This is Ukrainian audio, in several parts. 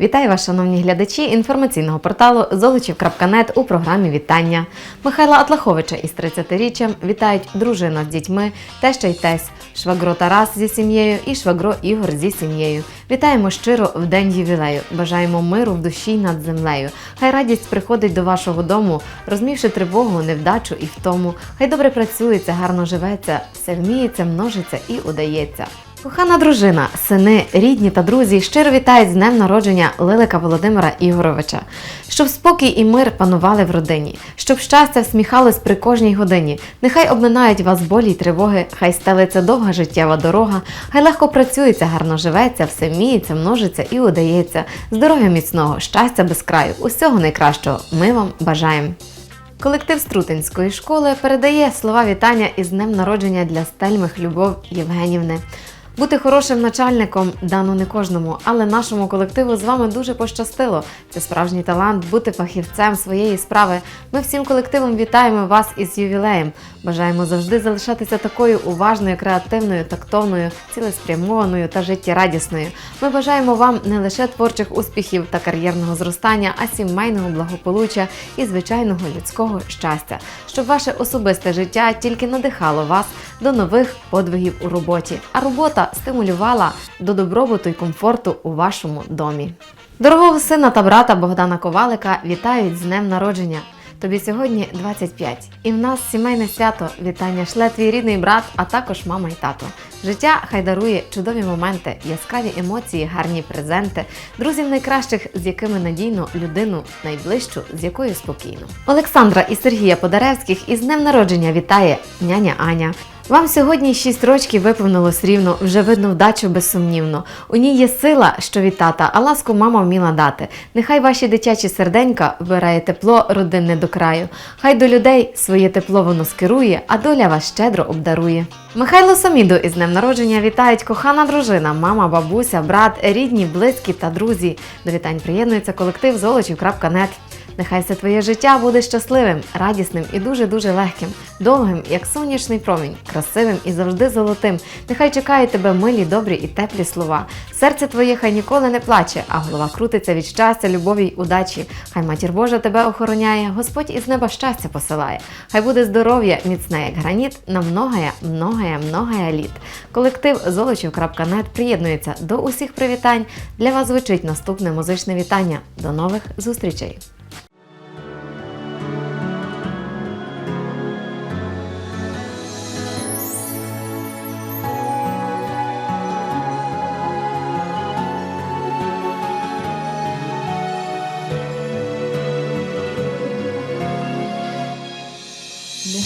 Вітаю вас, шановні глядачі інформаційного порталу Золочів.нет у програмі Вітання. Михайла Атлаховича із 30-річчям вітають дружина з дітьми, теща й тесь, швагро Тарас зі сім'єю і швагро Ігор зі сім'єю. Вітаємо щиро в день ювілею. Бажаємо миру в душі над землею. Хай радість приходить до вашого дому, розмівши тривогу, невдачу і втому. Хай добре працюється, гарно живеться, все вміється, множиться і удається. Кохана дружина, сини, рідні та друзі щиро вітають з днем народження Лилика Володимира Ігоровича, щоб спокій і мир панували в родині, щоб щастя всміхалось при кожній годині. Нехай обминають вас болі й тривоги, хай стелиться довга життєва дорога, хай легко працюється, гарно живеться, все вміється, множиться і удається. Здоров'я міцного, щастя без краю, усього найкращого. Ми вам бажаємо. Колектив Струтинської школи передає слова вітання із днем народження для стельмих Любов Євгенівни. Бути хорошим начальником дано не кожному, але нашому колективу з вами дуже пощастило. Це справжній талант бути фахівцем своєї справи. Ми всім колективом вітаємо вас із ювілеєм. Бажаємо завжди залишатися такою уважною, креативною, тактовною, цілеспрямованою та життєрадісною. Ми бажаємо вам не лише творчих успіхів та кар'єрного зростання, а сімейного благополуччя і звичайного людського щастя, щоб ваше особисте життя тільки надихало вас до нових подвигів у роботі, а робота стимулювала до добробуту й комфорту у вашому домі. Дорогого сина та брата Богдана Ковалика вітають з днем народження. Тобі сьогодні 25. І в нас сімейне свято. Вітання шле твій рідний брат, а також мама й тато. Життя хай дарує чудові моменти, яскраві емоції, гарні презенти, друзів найкращих, з якими надійно людину найближчу, з якою спокійно. Олександра і Сергія Подаревських із днем народження вітає няня Аня. Вам сьогодні 6 рочків виповнилось рівно, вже видно вдачу безсумнівно. У ній є сила, що від тата, а ласку мама вміла дати. Нехай ваші дитячі серденька вбирає тепло родинне до краю. Хай до людей своє тепло воно скерує, а доля вас щедро обдарує. Михайло Саміду із днем народження вітають кохана дружина, мама, бабуся, брат, рідні, близькі та друзі. До вітань приєднується колектив золочів.нет. Нехай все твоє життя буде щасливим, радісним і дуже-дуже легким, довгим, як сонячний промінь, красивим і завжди золотим. Нехай чекають тебе милі, добрі і теплі слова. Серце твоє хай ніколи не плаче, а голова крутиться від щастя, любові й удачі. Хай матір Божа тебе охороняє, Господь із неба щастя посилає. Хай буде здоров'я міцне, як граніт, на многое, многое, многое літ. Колектив золочів.нет приєднується до усіх привітань. Для вас звучить наступне музичне вітання. До нових зустрічей!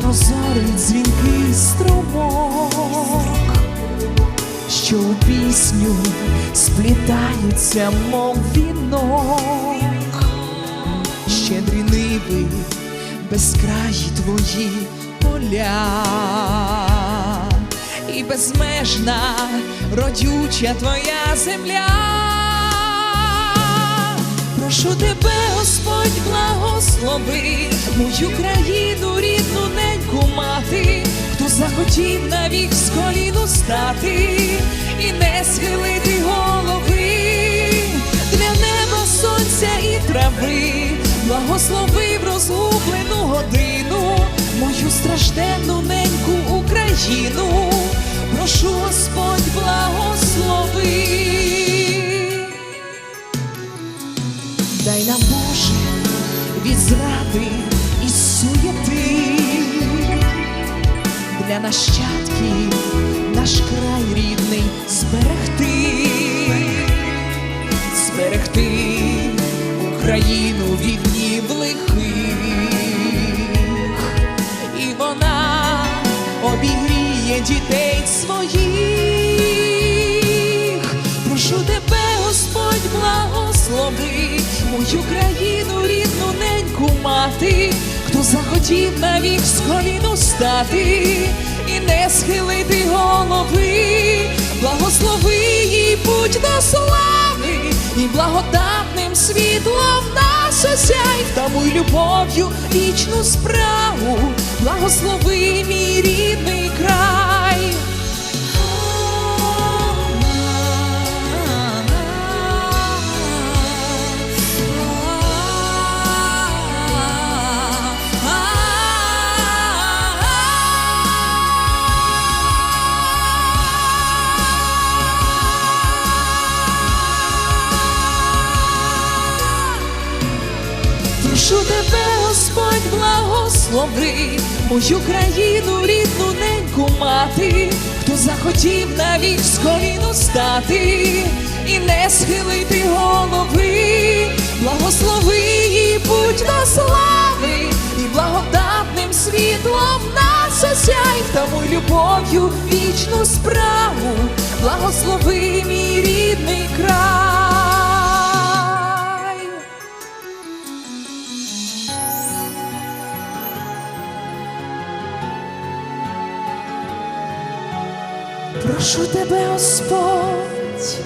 прозорий дзвінкий струмок, що у пісню сплітаються, мов вінок, щедрі ниви, безкраї твої поля, і безмежна родюча твоя земля. Прошу тебе, Господь, благослови мою країну, рідну неньку мати, хто захотів навік з коліну стати і не схилити голови для неба, сонця і трави, благослови в розгублену годину мою стражденну неньку Україну. Від зради і суєти для нащадків наш край рідний зберегти, зберегти Україну від днів лихих, і вона обігріє дітей своїх. Прошу тебе, Господь, благослови. мою країну, рідну неньку мати, хто захотів навік з коліну стати і не схилити голови, благослови їй будь до слави, і благодатним світлом нас осяй, й любов'ю вічну справу, благослови мій рідний Прошу тебе, Господь, благослови мою країну, рідну неньку мати, хто захотів з коліну стати і не схилити голови, благослови їй путь до слави, і благодатним світлом нас осяй, тому любов'ю вічну справу, благослови мій рідний Прошу тебе, Господь.